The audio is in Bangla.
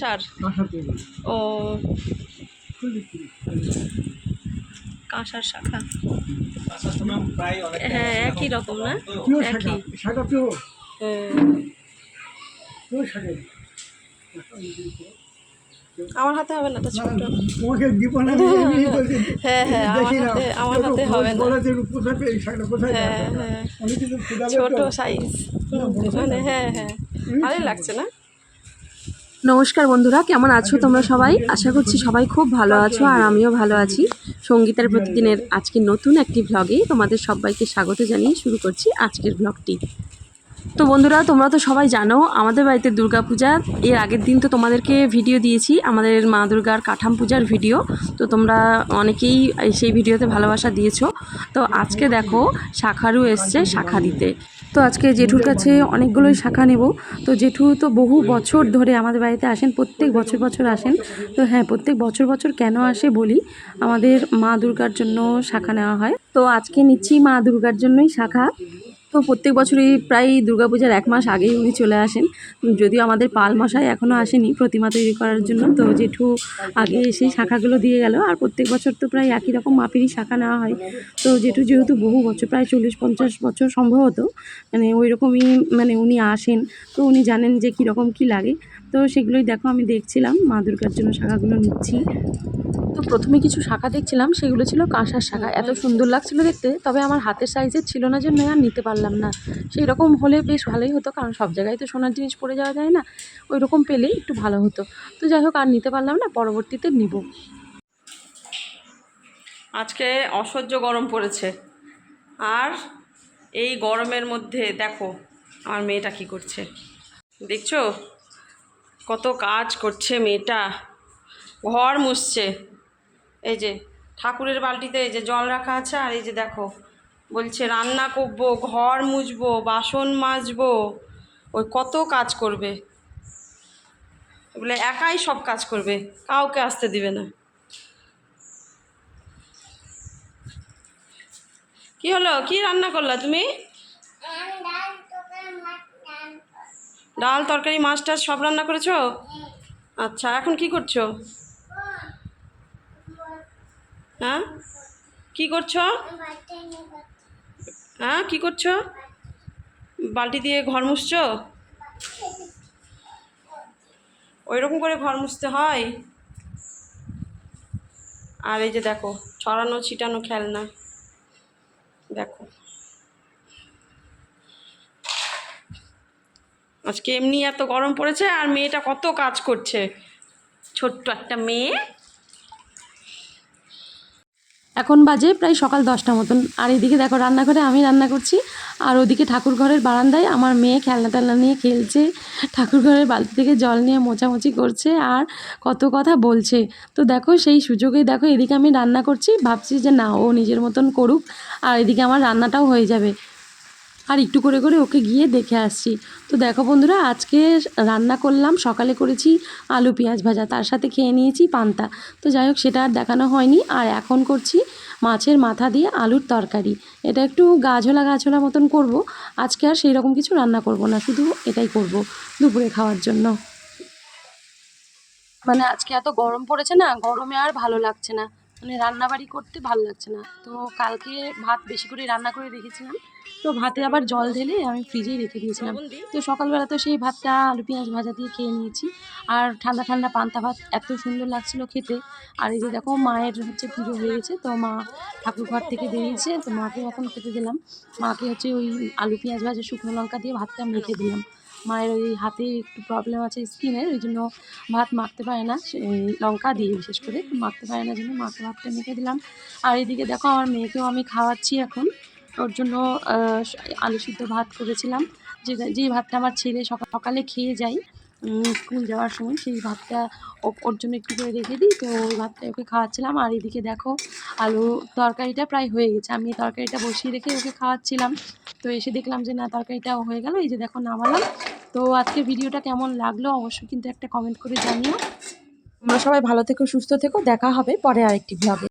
সার ও। কাঁসার শাখা। হ্যাঁ একই রকম না? একই। আমার হাতে হবে না তো ছোট। হ্যাঁ হ্যাঁ আমার হাতে হবে না। হ্যাঁ হ্যাঁ। ছোট সাইজ মানে হ্যাঁ হ্যাঁ। ভালোই লাগছে না? নমস্কার বন্ধুরা, কেমন আছো তোমরা সবাই? আশা করছি সবাই খুব ভালো আছো আর আমিও ভালো আছি। সঙ্গীতার প্রতিদিনের আজকে নতুন একটি ভ্লগে তোমাদের সবাইকে স্বাগত জানিয়ে শুরু করছি আজকের ভ্লগটি তো বন্ধুরা, তোমরা তো সবাই জানো, আমাদের বাড়িতে দুর্গা পূজা এর আগের দিন তো তোমাদেরকে ভিডিও দিয়েছি, আমাদের মা দুর্গার কাঠাম পূজার ভিডিও তো তোমরা অনেকেই সেই ভিডিওতে ভালোবাসা দিয়েছ। তো আজকে দেখো শাখারু এসছে শাখা দিতে। তো আজকে জেঠুর কাছে অনেকগুলোই শাখা নেব। তো জেঠু তো বহু বছর ধরে আমাদের বাড়িতে আসেন, প্রত্যেক বছর বছর আসেন। তো হ্যাঁ প্রত্যেক বছর বছর কেন আসে বলি, আমাদের মা দুর্গার জন্য শাখা নেওয়া হয়। তো আজকে নিচ্ছি মা দুর্গার জন্যই শাখা। তো প্রত্যেক বছরই প্রায় দুর্গাপূজার এক মাস আগেই উনি চলে আসেন। যদিও আমাদের পাল মশাই এখনও আসেনি প্রতিমা তৈরি করার জন্য, তো জেঠু আগে এসেই শাখাগুলো দিয়ে গেল। আর প্রত্যেক বছর তো প্রায় একই রকম মাপেরই শাখা নেওয়া হয়। তো জেঠু যেহেতু বহু বছর, প্রায় চল্লিশ পঞ্চাশ বছর সম্ভবত মানে ওই রকমই মানে উনি আসেন। তো উনি জানেন যে কীরকম কী লাগে। তো সেগুলোই দেখো আমি দেখছিলাম, মা দুর্গার জন্য শাখাগুলো নিচ্ছি। তো প্রথমে কিছু শাখা দেখছিলাম, সেগুলো ছিল কাঁসার শাখা। এত সুন্দর লাগছিল দেখতে, তবে আমার হাতের সাইজের ছিল না জন্য আর নিতে পারলাম না। সেই রকম হলে বেশ ভালোই হতো, কারণ সব জায়গায় তো সোনার জিনিস পরে যাওয়া যায় না। ওই রকম পেলে একটু ভালো হতো। তো যাই হোক, আর নিতে পারলাম না, পরবর্তীতে নিব। আজকে অসহ্য গরম পড়েছে। আর এই গরমের মধ্যে দেখো, আমার মেয়েটা কি করছে। দেখছ? কত কাজ করছে মেয়েটা। ঘর মুছছে। এই যে ঠাকুরের বালতিতে এই যে জল রাখা আছে আর এই যে দেখো বলছে রান্না করব ঘর মুছবো বাসন মাজবো ওই কত কাজ করবে। বলে একাই সব কাজ করবে কাউকে আসতে দিবে না। কি হলো? কি রান্না করলা তুমি? ডাল তরকারি মাছ টাছ সব রান্না করেছ? আচ্ছা এখন কি করছ? হ্যাঁ? কি করছ? হ্যাঁ কি করছ? বালতি দিয়ে ঘর মুছছো? ওই রকম করে ঘর মুছতে হয়? আর এই যে দেখো, ছড়ানো ছিটানো খেলনা। দেখো। আজকে এমনি এত গরম পড়েছে আর মেয়েটা কত কাজ করছে। ছোট্ট একটা মেয়ে। এখন বাজে প্রায় সকাল দশটা মতন। আর এদিকে দেখো রান্নাঘরে আমি রান্না করছি, আর ওদিকে ঠাকুর ঘরের বারান্দায় আমার মেয়ে খেলনা টেলনা নিয়ে খেলছে ঠাকুর ঘরের বালতি থেকে জল নিয়ে মোছামুছি করছে আর কত কথা বলছে। তো দেখো সেই সুযোগে দেখো এদিকে আমি রান্না করছি, ভাবছি যে না, ও নিজের মতন করুক, আর এদিকে আমার রান্নাটাও হয়ে যাবে। আর একটু করে করে ওকে গিয়ে দেখে আসছি। তো দেখো বন্ধুরা, আজকে রান্না করলাম, সকালে করেছি আলু পেঁয়াজ ভাজা, তার সাথে খেয়ে নিয়েছি পান্তা। তো যাই হোক, সেটা আর দেখানো হয়নি। আর এখন করছি মাছের মাথা দিয়ে আলুর তরকারি। এটা একটু গাছলা গাছলা মতন করব। আজকে আর সেই রকম কিছু রান্না করব না, শুধু এটাই করব দুপুরে খাওয়ার জন্য। মানে আজকে এত গরম পড়েছে না, গরমে আর ভালো লাগছে না। মানে রান্নাবাড়ি করতে ভালো লাগছে না। তো কালকে ভাত বেশি করে রান্না করে রেখেছিলাম। তো ভাতে আবার জল ঢেলে আমি ফ্রিজেই রেখে দিয়েছিলাম। তো সকালবেলা তো সেই ভাতটা আলু পেঁয়াজ ভাজা দিয়ে খেয়ে নিয়েছি। আর ঠান্ডা ঠান্ডা পান্তা ভাত এত সুন্দর লাগছিল খেতে। আর এই যে দেখো মায়ের হচ্ছে পুজো হয়ে গেছে তো মা ঠাকুর ঘর থেকে বেরিয়েছে তো মাকে এখন খেতে দিলাম। মাকে হচ্ছে ওই আলু পেঁয়াজ ভাজা শুকনো লঙ্কা দিয়ে ভাতটা মেখে দিলাম। মায়ের ওই হাতে একটু প্রবলেম আছে স্কিনের ওই জন্য ভাত মাখতে পারে না। লঙ্কা দিয়ে বিশেষ করে মাখতে পারে না জন্য মাকে ভাতটা মেখে দিলাম। আর এদিকে দেখো আমার মেয়েকেও আমি খাওয়াচ্ছি এখন। ওর জন্য আলু সিদ্ধ ভাত করেছিলাম। যে, যেই ভাতটা আমার ছেলে সকাল সকালে খেয়ে যায় স্কুল যাওয়ার সময়, সেই ভাতটা ওর জন্য একটু করে রেখে দিই। তো ওই ভাতটা ওকে খাওয়াচ্ছিলাম। আর এদিকে দেখো, আলু তরকারিটা প্রায় হয়ে গেছে। আমি তরকারিটা বসিয়ে রেখে ওকে খাওয়াচ্ছিলাম। তো এসে দেখলাম যে, না, তরকারিটাও হয়ে গেল। এই যে দেখো, নামালাম। তো আজকে ভিডিওটা কেমন লাগল অবশ্যই কিন্তু একটা কমেন্ট করে জানিও। তোমরা সবাই ভালো থেকো, সুস্থ থেকো। দেখা হবে পরে আরেকটি ব্লগে